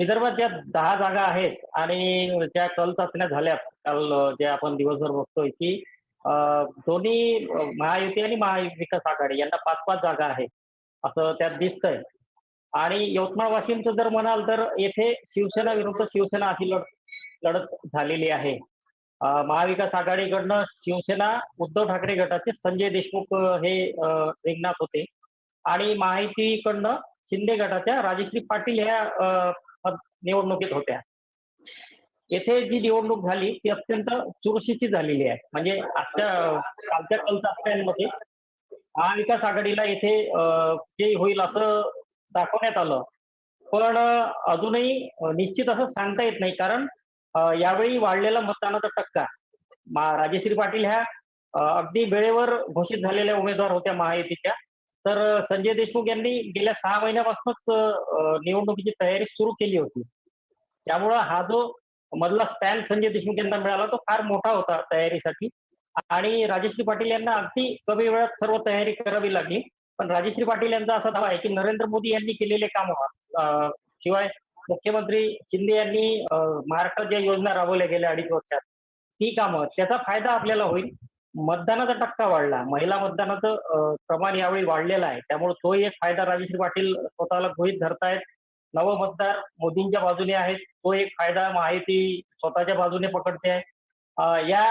विदर्भात ज्या दहा जागा आहेत आणि ज्या कल चाचण्या झाल्यात काल जे आपण दिवसभर बघतोय की दोन्ही महायुती आणि महाविकास आघाडी यांना पाच पाच जागा आहेत असं त्यात दिसतंय. आणि यवतमाळ वाशिमचं जर म्हणाल तर येथे शिवसेना विरुद्ध शिवसेना अशी लढ लढत झालेली आहे. महाविकास आघाडीकडनं शिवसेना उद्धव ठाकरे गटाचे संजय देशमुख हे रिंगणात होते. आणि महायुतीकडनं शिंदे गटाच्या राजश्री पाटील ह्या निवडणुकीत होत्या. येथे जी निवडणूक झाली ती अत्यंत चुरशीची झालेली आहे. म्हणजे आजच्या कालच्या कल चाचण्यांमध्ये महाविकास आघाडीला येथे जे होईल असं दाखवण्यात आलं. पण अजूनही निश्चित असं सांगता येत नाही. कारण यावेळी वाढलेला मतदानाचा टक्का राजेश्री पाटील ह्या अगदी वेळेवर घोषित झालेल्या उमेदवार होत्या महायुतीच्या. तर संजय देशमुख यांनी गेल्या सहा महिन्यापासूनच निवडणुकीची तयारी सुरू केली होती. त्यामुळं हा जो मधला स्पॅन संजय देशमुख यांना मिळाला तो फार मोठा होता तयारीसाठी. आणि राजश्री पाटील यांना अगदी कमी वेळात सर्व तयारी करावी लागली. पण राजश्री पाटील यांचा असा दावा आहे की नरेंद्र मोदी यांनी केलेले काम शिवाय मुख्यमंत्री शिंदे यांनी महाराष्ट्रात ज्या योजना राबवल्या गेल्या अडीच वर्षात ती कामं त्याचा फायदा आपल्याला होईल. मतदानाचा टक्का वाढला. महिला मतदानाचं प्रमाण यावेळी वाढलेलं आहे. त्यामुळे तोही एक फायदा राजेश्री पाटील स्वतःला गृहित धरतायत. नव मतदार मोदींच्या बाजूने आहेत. तो एक फायदा माहिती स्वतःच्या बाजूने पकडते आहे. या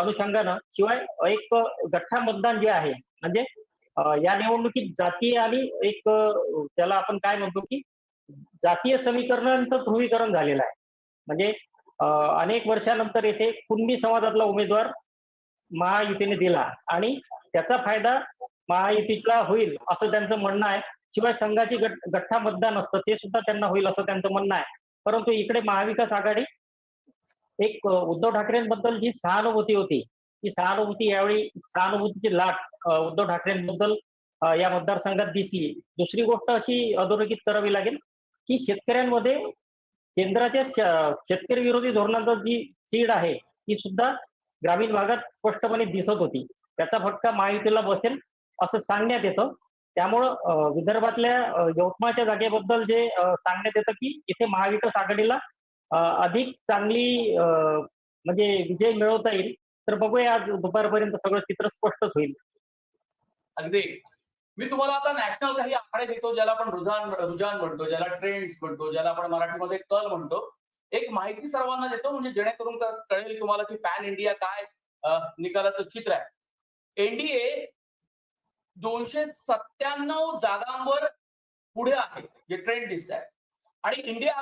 अनुषंगानं शिवाय एक गठ्ठा मतदान जे आहे म्हणजे या निवडणुकीत जातीय आणि एक त्याला आपण काय म्हणतो की जातीय समीकरणांचं ध्रुवीकरण झालेलं आहे. म्हणजे अनेक वर्षानंतर येथे कुणबी समाजातला उमेदवार महायुतीने दिला. आणि त्याचा फायदा महायुतीला होईल असं त्यांचं म्हणणं आहे. शिवाय संघाची गठ्ठा मतदान असतं ते सुद्धा त्यांना होईल असं त्यांचं म्हणणं आहे. परंतु इकडे महाविकास आघाडी एक उद्धव ठाकरेंबद्दल जी सहानुभूती होती ती सहानुभूती यावेळी सहानुभूतीची लाट उद्धव ठाकरेंबद्दल या मतदारसंघात दिसली. दुसरी गोष्ट अशी अधोरेखित करावी लागेल की शेतकऱ्यांमध्ये केंद्राच्या शेतकरी विरोधी धोरणाचा जी चीड आहे ती सुद्धा ग्रामीण भागात स्पष्टपणे दिसत होती. त्याचा फटका महायुतीला बसेल असं सांगण्यात येतं. त्यामुळं विदर्भातल्या यवतमाळच्या जागेबद्दल जे सांगण्यात येतं की इथे महाविकास आघाडीला अधिक चांगली म्हणजे विजय मिळवता येईल. तर बघूया आज दुपारपर्यंत सगळं चित्र स्पष्टच होईल. अगदी. मी तुम्हाला आता नॅशनल काही आकडे देतो ज्याला आपण रुझान रुझान म्हणतो ज्याला ट्रेंड्स म्हणतो ज्याला आपण मराठीमध्ये कल म्हणतो. एक माहिती सर्वांना देतो म्हणजे जेणेकरून कळेल तुम्हाला की पॅन इंडिया काय निकालाचं चित्र आहे. एनडीए दोनशे सत्त्याण्णव जागांवर पुढे आहे जे ट्रेंड दिसत आहे आणि इंडिया